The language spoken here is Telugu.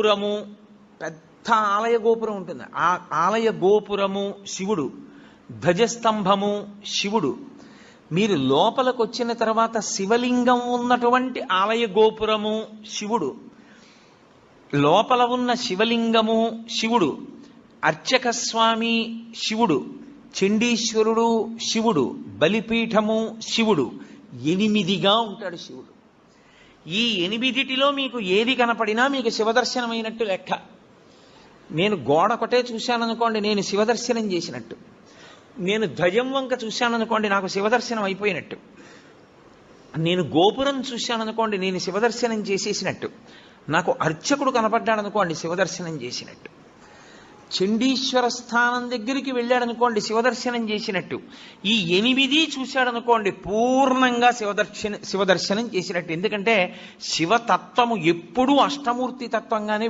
గోపురము పెద్ద ఆలయ గోపురం ఉంటుంది. ఆ ఆలయ గోపురము శివుడు ధ్వజస్తంభము శివుడు. మీరు లోపలికి వచ్చిన తర్వాత శివలింగం ఉన్నటువంటి ఆలయ గోపురము శివుడు. లోపల ఉన్న శివలింగము శివుడు. అర్చక స్వామి శివుడు. చండీశ్వరుడు శివుడు. బలిపీఠము శివుడు. ఎనిమిదిగా ఉంటాడు శివుడు. ఈ ఎనిమిదిటిలో మీకు ఏది కనపడినా మీకు శివదర్శనమైనట్టు లెక్క. నేను గోడ ఒకటే చూశాననుకోండి నేను శివదర్శనం చేసినట్టు. నేను ధ్వజం వంక చూశాననుకోండి నాకు శివదర్శనం అయిపోయినట్టు. నేను గోపురం చూశాననుకోండి నేను శివదర్శనం చేసేసినట్టు. నాకు అర్చకుడు కనపడ్డాడనుకోండి శివదర్శనం చేసినట్టు. చండీశ్వర స్థానం దగ్గరికి వెళ్ళాడనుకోండి శివదర్శనం చేసినట్టు. ఈ ఎనిమిది చూశాడనుకోండి పూర్ణంగా శివదర్శన శివదర్శనం చేసినట్టు. ఎందుకంటే శివతత్వము ఎప్పుడూ అష్టమూర్తి తత్వంగానే